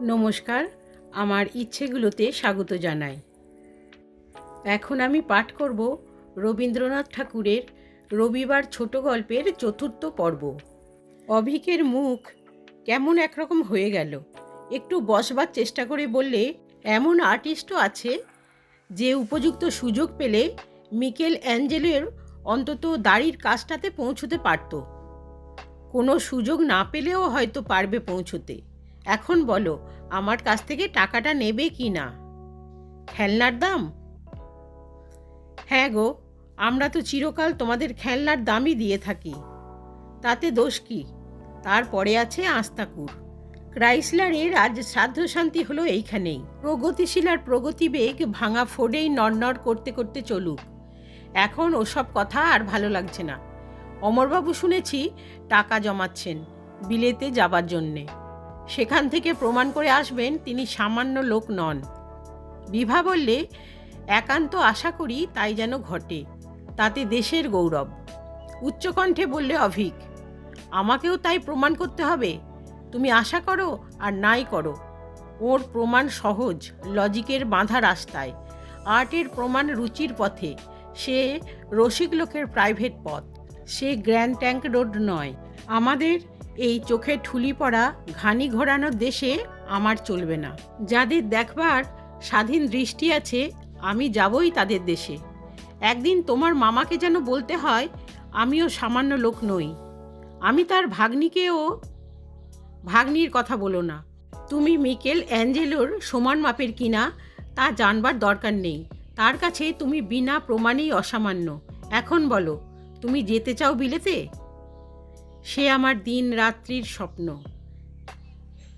নমস্কার, আমার ইচ্ছেগুলোতে স্বাগত জানাই। এখন আমি পাঠ করব রবীন্দ্রনাথ ঠাকুরের রবিবার ছোট গল্পের চতুর্থ পর্ব। অভিকের মুখ কেমন একরকম হয়ে গেল। একটু বসবার চেষ্টা করে বললে এমন আর্টিস্টও আছে যে উপযুক্ত সুযোগ পেলে মিকেল অ্যাঞ্জেলের অন্তত দাড়ির কাজটাতে পৌঁছতে পারত। কোনো সুযোগ না পেলেও হয়তো পারবে পৌঁছতে। এখন বলো, আমার কাছ থেকে টাকাটা নেবে কি না? খেলনার দাম? হ্যাঁ গো, আমরা তো চিরকাল তোমাদের খেলনার দামই দিয়ে থাকি। তাতে দোষ কি? তারপরে আছে আস্তাকুর। ক্রাইসলারের আজ শ্রাদ্ধ শান্তি হলো এইখানেই। প্রগতিশীল আর প্রগতিবেগ ভাঙা ফোডেই নড়নড় করতে করতে চলুক। এখন ওসব কথা আর ভালো লাগছে না। অমরবাবু শুনেছি, টাকা জমাচ্ছেন, বিলেতে যাবার জন্যে। সেখান থেকে প্রমাণ করে আসবেন তিনি সামান্য লোক নন। বিভা বললে, একান্ত আশা করি তাই যেন ঘটে। তাতে দেশের গৌরব। উচ্চকণ্ঠে বললে, অভিক, আমাকেও তাই প্রমাণ করতে হবে। তুমি আশা করো আর নাই করো। ওর প্রমাণ সহজ, লজিকের বাঁধা রাস্তায়। আর্টের প্রমাণ রুচির পথে। সে রসিক লোকের প্রাইভেট পথ। সে গ্র্যান্ড ট্যাঙ্ক রোড নয়। আমাদের এই চোখে ঠুলি পড়া ঘানি ঘোরানোর দেশে আমার চলবে না। যাদের দেখবার স্বাধীন দৃষ্টি আছে, আমি যাবই তাদের দেশে। একদিন তোমার মামাকে যেন বলতে হয়, আমিও সামান্য লোক নই। আমি তার ভাগ্নিকেও, ভাগ্নির কথা বলো না। তুমি মিকেল অ্যাঞ্জেলোর সমান মাপের কিনা, তা জানবার দরকার নেই। তার কাছে তুমি বিনা প্রমাণেই অসামান্য। এখন বলো, তুমি যেতে চাও বিলেতে? সে আমার দিন রাত্রির স্বপ্ন।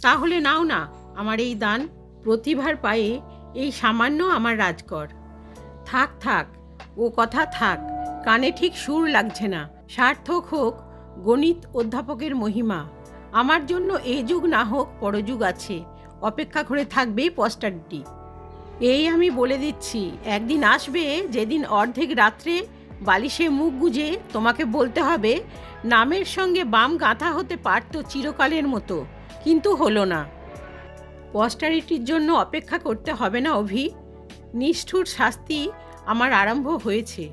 তাহলে নাও না আমার এই দান, প্রতিভার পায়ে এই সামান্য আমার রাজকর। থাক থাক, ও কথা থাক, কানে ঠিক সুর লাগছে না। সার্থক হোক, গণিত অধ্যাপকের মহিমা। আমার জন্য এই যুগ না হোক, পরযুগ আছে। অপেক্ষা করে থাকবে পোস্টারটি। এই আমি বলে দিচ্ছি, একদিন আসবে, যেদিন অর্ধেক রাত্রে বালিশে মুখ গুজে তোমাকে বলতে হবে, নামের সঙ্গে বাম গাঁথা হতে পারত চিরকালের মতো, কিন্তু হলো না। পোস্টারিটির জন্য অপেক্ষা করতে হবে না অভি, নিষ্ঠুর শাস্তি আমার আরম্ভ হয়েছে।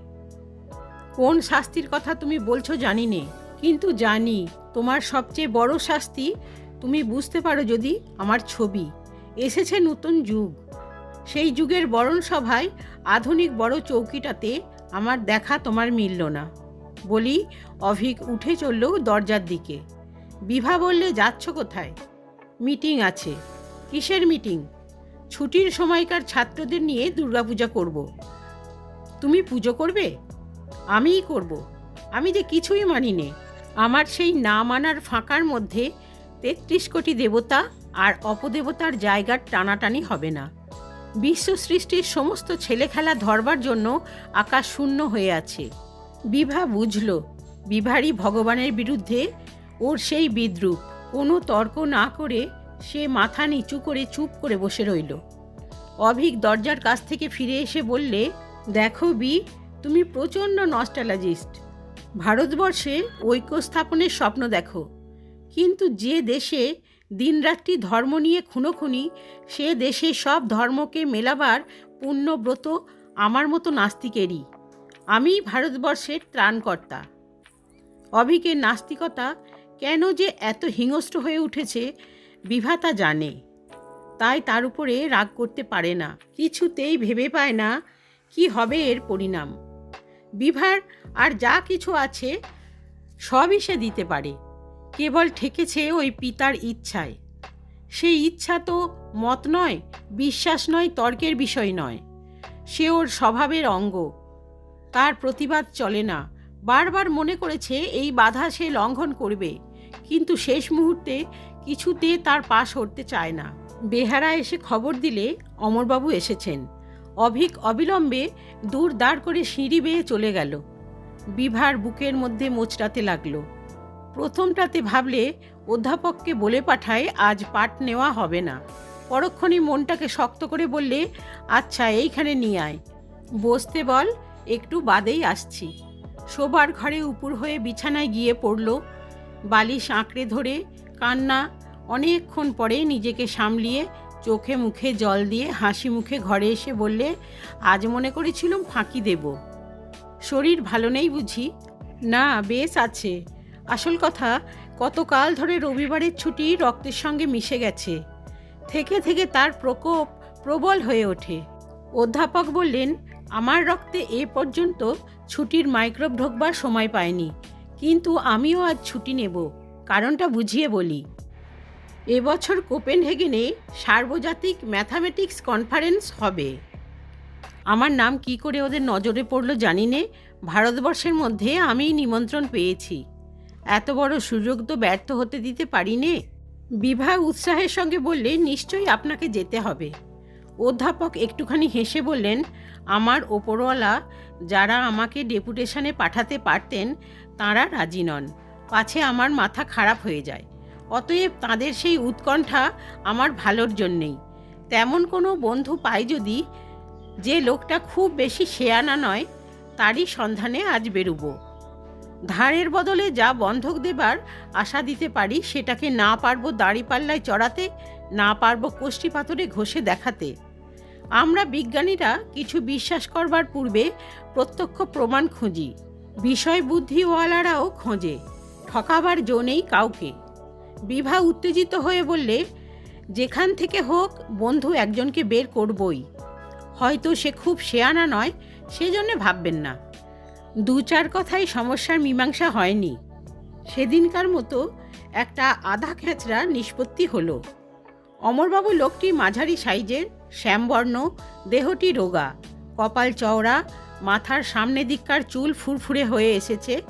কোন শাস্তির কথা তুমি বলছো জানি নে, কিন্তু জানি তোমার সবচেয়ে বড় শাস্তি তুমি বুঝতে পারো যদি আমার ছবি। এসেছে নতুন যুগ। সেই যুগের বরণ সভায় আধুনিক বড় চৌকিটাতে আমার দেখা তোমার মিলল না। বলি, অভিক উঠে চলল দরজার দিকে। বিভা বললে, যাচ্ছ কোথায়? মিটিং আছে। কিসের মিটিং? ছুটির সময়কার ছাত্রদের নিয়ে দুর্গাপূজা করব। তুমি পুজো করবে? আমিই করব। আমি যে কিছুই মানি নে আমার সেই না মানার ফাঁকার মধ্যে তেত্রিশ কোটি দেবতা আর অপদেবতার জায়গার টানাটানি হবে না। বিশ্ব সৃষ্টির সমস্ত ছেলেখেলা ধরবার জন্য আকাশ শূন্য হয়ে আছে। বিভা বুঝল বিভারই ভগবানের বিরুদ্ধে ওর সেই বিদ্রুপ, কোনো তর্ক না করে সে মাথা নিচু করে চুপ করে বসে রইল। অভিক দরজার কাছ থেকে ফিরে এসে বললে, দেখো বি, তুমি প্রচণ্ড নস্টালজিস্ট। ভারতবর্ষে ঐক্য স্থাপনের স্বপ্ন দেখো। কিন্তু যে দেশে দিনরাত্রি ধর্ম নিয়ে খুনোখুনি, সে দেশে সব ধর্মকে মেলাবার পুণ্যব্রত আমার মতো নাস্তিকেরই। আমি ভারতবর্ষের ত্রাণকর্তা। অভিকের নাস্তিকতা কেন যে এত হিংস্র হয়ে উঠেছে, বিভাতা জানে। তাই তার উপরে রাগ করতে পারে না, কিছুতেই ভেবে পায় না কি হবে এর পরিণাম। বিভার আর যা কিছু আছে, সবই সে দিতে পারে। কেবল ঠেকেছে ওই পিতার ইচ্ছায়। সেই ইচ্ছা তো মত নয়, বিশ্বাস নয়, তর্কের বিষয় নয়। সে ওর স্বভাবের অঙ্গ। তার প্রতিবাদ চলে না। বারবার মনে করেছে এই বাধা সে লঙ্ঘন করবে, কিন্তু শেষ মুহূর্তে কিছুতে তার পাশ হতে চায় না। বেহারা এসে খবর দিলে অমরবাবু এসেছেন। অভিক অবিলম্বে দূর দাঁড় করে সিঁড়ি বেয়ে চলে গেল। বিভার বুকের মধ্যে মোচড়াতে লাগল। প্রথমটাতে ভাবলে অধ্যাপককে বলে পাঠায়, আজ পাঠ নেওয়া হবে না। পরক্ষণই মনটাকে শক্ত করে বললে আচ্ছা এইখানে নিয়ে আয়। বসতে বল, একটু বাদেই আসছি। শোবার ঘরে উপুর হয়ে বিছানায় গিয়ে পড়ল, বালিশ আঁকড়ে ধরে, কান্না অনেকক্ষণ পরে নিজেকে সামলিয়ে চোখে মুখে জল দিয়ে হাসি মুখে ঘরে এসে বললে, আজ মনে করেছিলুম ফাঁকি দেব। শরীর ভালো নেই বুঝি? না, বেশ আছে। আসল কথা, কতকাল ধরে রবিবারের ছুটি রক্তের সঙ্গে মিশে গেছে। থেকে থেকে তার প্রকোপ প্রবল হয়ে ওঠে। অধ্যাপক বললেন, আমার রক্তে এ পর্যন্ত ছুটির মাইক্রোব ঢোকবার সময় পায়নি কিন্তু আমিও আজ ছুটি নেব, কারণটা বুঝিয়ে বলি। এবছর কোপেনহেগেনে সার্বজাতিক ম্যাথামেটিক্স কনফারেন্স হবে। আমার নাম কি করে ওদের নজরে পড়ল জানি নে, ভারতবর্ষের মধ্যে আমিই নিমন্ত্রণ পেয়েছি। এত বড় সুযোগ তো ব্যর্থ হতে দিতে পারি নে বিভা উৎসাহের সঙ্গে বললে, নিশ্চয়ই আপনাকে যেতে হবে। অধ্যাপক একটুখানি হেসে বললেন, আমার ওপরওয়ালা, যারা আমাকে ডেপুটেশনে পাঠাতে পারতেন, তাঁরা রাজি নন। পাছে আমার মাথা খারাপ হয়ে যায়। অতএব তাদের সেই উৎকণ্ঠা আমার ভালোর জন্যেই। তেমন কোনো বন্ধু পাই যদি, যে লোকটা খুব বেশি শেয়ানা নয়, তারই সন্ধানে আজ বেরুবো। ধারের বদলে যা বন্ধক দেবার আশা দিতে পারি, সেটাকে না পারব দাড়িপাল্লায় চড়াতে, না পারব কোষ্ঠী পাথরে ঘষে দেখাতে। আমরা বিজ্ঞানীরা কিছু বিশ্বাস করবার পূর্বে প্রত্যক্ষ প্রমাণ খুঁজি, বিষয় বুদ্ধিওয়ালারাও খোঁজে, ঠকাবার জো নেই কাউকে। বিভা উত্তেজিত হয়ে বললে, যেখান থেকে হোক, বন্ধু একজনকে বের করবই। হয়তো সে খুব শেয়ানা নয়, সেজন্য ভাববেন না। দু চার কথায় সমস্যার মীমাংসা হয়নি। সেদিনকার মতো একটা আধা খেঁচড়া নিষ্পত্তি হলো। অমরবাবু লোকটি মাঝারি সাইজের, শ্যামবর্ণ, দেহটি রোগা, কপাল চওড়া, মাথার সামনে দিককার চুল ফুরফুরে হয়ে এসেছে,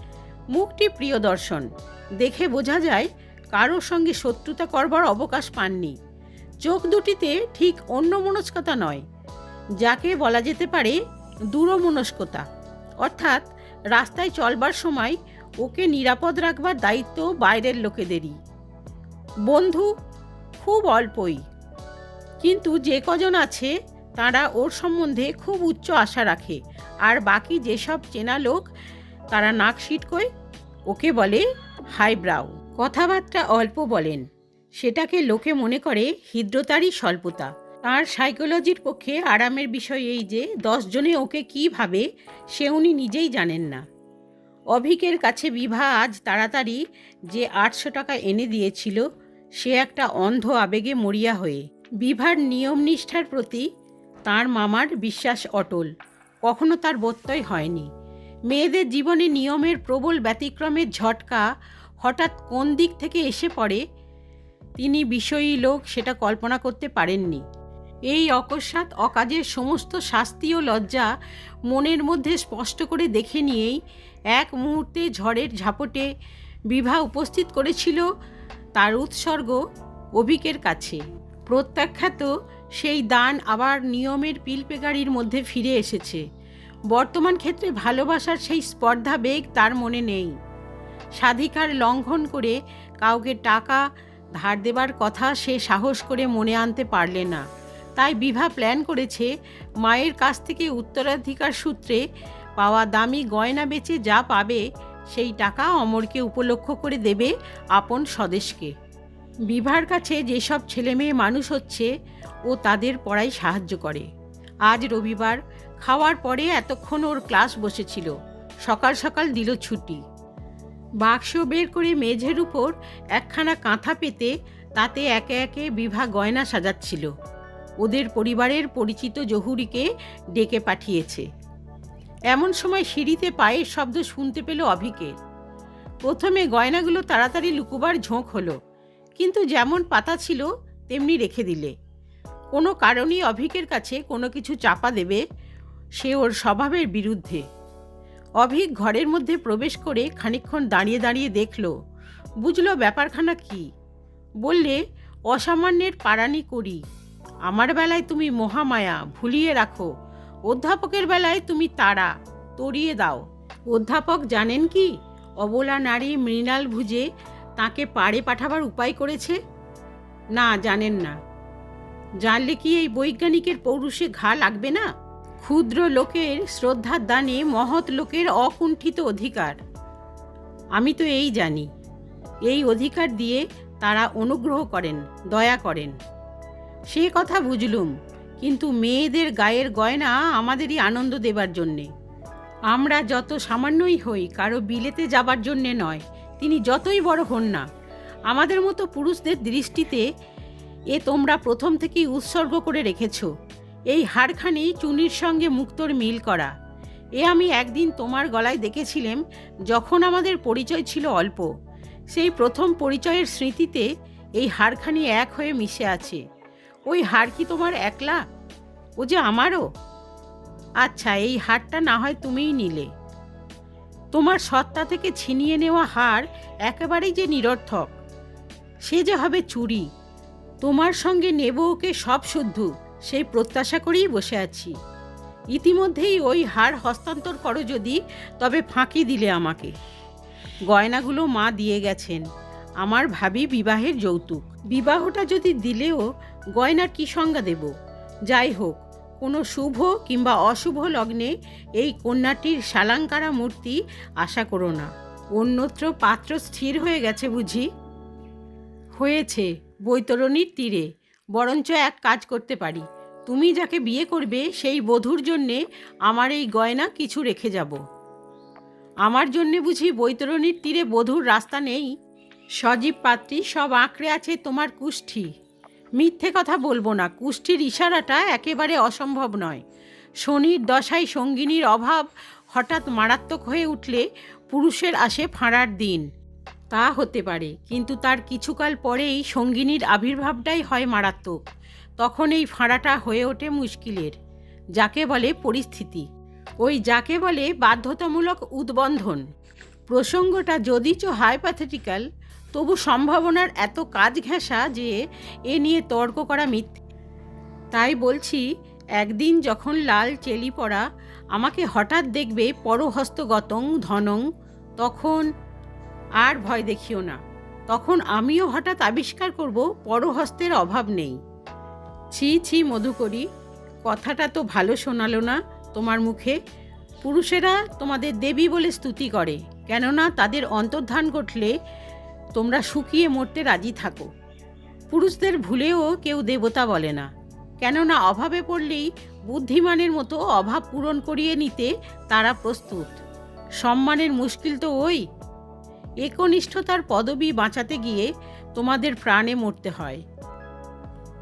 মুখটি প্রিয় দর্শন দেখে বোঝা যায় কারোর সঙ্গে শত্রুতা করবার অবকাশ পাননি। চোখ দুটিতে ঠিক অন্য মনস্কতা নয়, যাকে বলা যেতে পারে দূরমনস্কতা। অর্থাৎ রাস্তায় চলবার সময় ওকে নিরাপদ রাখবার দায়িত্ব বাইরের লোকেদেরই। বন্ধু, খুব অল্পই। কিন্তু যে কজন আছে, তারা ওর সম্বন্ধে খুব উচ্চ আশা রাখে। আর বাকি যেসব চেনা লোক, তারা নাক সিটকোয়, ওকে বলে হাইব্রাউ কথাবার্তা অল্প বলেন। সেটাকে লোকে মনে করে হৃদ্রতারই স্বল্পতা। তার সাইকোলজির পক্ষে আরামের বিষয় এই যে দশজনে ওকে কী ভাবে, সে উনি নিজেই জানেন না। অভিকের কাছে বিভা আজ তাড়াতাড়ি যে আটশো টাকা এনে দিয়েছিল, সে একটা অন্ধ আবেগে মরিয়া হয়ে, বিভার নিয়ম নিষ্ঠার প্রতি তার মামার বিশ্বাস অটল। কখনো তার বোধতই হয়নি। মেয়েদের জীবনে নিয়মের প্রবল ব্যতিক্রমের ঝটকা হঠাৎ কোন দিক থেকে এসে পড়ে, তিনি বিষয়ী লোক, সেটা কল্পনা করতে পারেননি। এই অকস্মাৎ অকাজের সমস্ত শাস্তি ও লজ্জা মনের মধ্যে স্পষ্ট করে দেখে নিয়েই এক মুহূর্তে ঝড়ের ঝাপটে বিভা উপস্থিত করেছিল তার উৎসর্গ অভিকের কাছে। প্রত্যাখ্যাত সেই দান আবার নিয়মের পিলপেগাড়ির মধ্যে ফিরে এসেছে। বর্তমান ক্ষেত্রে ভালোবাসার সেই স্পর্ধা বেগ তার মনে নেই। স্বাধিকার লঙ্ঘন করে কাউকে টাকা ধার দেবার কথা সে সাহস করে মনে আনতে পারলে না। তাই বিভা প্ল্যান করেছে মায়ের কাছ থেকে উত্তরাধিকার সূত্রে পাওয়া দামি গয়না বেচে যা পাবে, সেই টাকা অমরকে উপলক্ষ করে দেবে আপন স্বদেশকে। বিভার কাছে যেসব ছেলে মেয়ে মানুষ হচ্ছে, ও তাদের পড়ায় সাহায্য করে। আজ রবিবার খাওয়ার পরে এতক্ষণ ওর ক্লাস বসেছিল। সকাল সকাল দিল ছুটি। বাক্স বের করে মেঝের উপর একখানা কাঁথা পেতে তাতে একে একে বিভা গয়না সাজাচ্ছিল। ওদের পরিবারের পরিচিত জহুরিকে ডেকে পাঠিয়েছে। এমন সময় সিঁড়িতে পায়ের শব্দ শুনতে পেল অভিকের প্রথমে গয়নাগুলো তাড়াতাড়ি লুকুবার ঝোঁক হলো, কিন্তু যেমন পাতা ছিল, তেমনি রেখে দিলে। কোনো কারণেই অভিকের কাছে কোনো কিছু চাপা দেবে সে ওর স্বভাবের বিরুদ্ধে। অভিক ঘরের মধ্যে প্রবেশ করে খানিকক্ষণ দাঁড়িয়ে দাঁড়িয়ে দেখল, বুঝলো ব্যাপারখানা কি? বললে, অসামান্যের পারানি করি। আমার বেলায় তুমি মহামায়া, ভুলিয়ে রাখো। অধ্যাপকের বেলায় তুমি তারা তরিয়ে দাও। অধ্যাপক জানেন কি? অবলা নারী মৃণাল ভুজে তাকে পাড়ে পাঠাবার উপায় করেছে? না, জানেন না। জানলে কি এই বৈজ্ঞানিকের পৌরুষে ঘা লাগবে না? ক্ষুদ্র লোকের শ্রদ্ধার দানে মহৎ লোকের অকুণ্ঠিত অধিকার। আমি তো এই জানি। এই অধিকার দিয়ে তারা অনুগ্রহ করেন, দয়া করেন। সে কথা বুঝলুম, কিন্তু মেয়েদের গায়ের গয়না আমাদেরই আনন্দ দেবার জন্যে। আমরা যত সামান্যই হই, কারও বিলেতে যাবার জন্যে নয়, তিনি যতই বড় হন না। আমাদের মতো পুরুষদের দৃষ্টিতে এ তোমরা প্রথম থেকেই উৎসর্গ করে রেখেছ। এই হাড়খানি চুনির সঙ্গে মুক্তোর মিল করা। এ আমি একদিন তোমার গলায় দেখেছিলাম, যখন আমাদের পরিচয় ছিল অল্প। সেই প্রথম পরিচয়ের স্মৃতিতে এই হাড়খানি এক হয়ে মিশে আছে। ওই হার কি তোমার একলা? ও যে আমারও? আচ্ছা এই হারটা না হয় তুমিই নিলে। তোমার সত্তা থেকে ছিনিয়ে নেওয়া হার একেবারেই যে নিরর্থক, সে যে হবে চুরি। তোমার সঙ্গে নেব ওকে সব শুদ্ধ, সেই প্রত্যাশা করেই বসে আছি। ইতিমধ্যেই ওই হার হস্তান্তর করো যদি, তবে ফাঁকি দিলে আমাকে। গয়নাগুলো মা দিয়ে গেছেন, আমার ভাবি বিবাহের যৌতুক। বিবাহটা যদি দিলেও গয়নার কি সংজ্ঞা দেব? যাই হোক, কোনো শুভ কিংবা অশুভ লগ্নে এই কন্যাটির শালাঙ্কারা মূর্তি আশা করো না। অন্যত্র পাত্র স্থির হয়ে গেছে বুঝি? হয়েছে, বৈতরণীর তীরে। বরঞ্চ এক কাজ করতে পারি। তুমি যাকে বিয়ে করবে, সেই বধূর জন্যে আমার এই গয়না কিছু রেখে যাব। আমার জন্যে বুঝি বৈতরণীর তীরে বধূর রাস্তা নেই? সজীব পাত্রী, সব আঁকড়ে আছে তোমার কুষ্ঠি। মিথ্যে কথা বলব না। কুষ্ঠির ইশারাটা একেবারে অসম্ভব নয়। শনির দশায় সঙ্গিনীর অভাব হঠাৎ মারাত্মক হয়ে উঠলে পুরুষের আসে ফাঁড়ার দিন। তা হতে পারে, কিন্তু তার কিছুকাল পরেই সঙ্গিনীর আবির্ভাবটাই হয় মারাত্মক। তখন এই ফাঁড়াটা হয়ে ওঠে মুশকিলের। যাকে বলে পরিস্থিতি। ওই যাকে বলে বাধ্যতামূলক উদ্বন্ধন। প্রসঙ্গটা যদিচ হাইপাথেটিক্যাল তবু সম্ভাবনার এত কাজ ঘেঁষা যে এ নিয়ে তর্ক করা মিথ্যে। তাই বলছি, একদিন যখন লাল চেলি পড়া আমাকে হঠাৎ দেখবে পরহস্তগতং ধনং, তখন আর ভয় দেখিও না। তখন আমিও হঠাৎ আবিষ্কার করব পরহস্তের অভাব নেই। ছি ছি, মধুকরি, কথাটা তো ভালো শোনালো না তোমার মুখে। পুরুষেরা তোমাদের দেবী বলে স্তুতি করে, কেননা তাদের অন্তর্ধান ঘটলে তোমরা শুকিয়ে মরতে রাজি থাকো। পুরুষদের ভুলেও কেউ দেবতা বলে না। কেননা অভাবে পড়লেই বুদ্ধিমানের মতো অভাব পূরণ করিয়ে নিতে তারা প্রস্তুত। সম্মানের মুশকিল তো ওই। একনিষ্ঠতার পদবি বাঁচাতে গিয়ে তোমাদের প্রাণে মরতে হয়।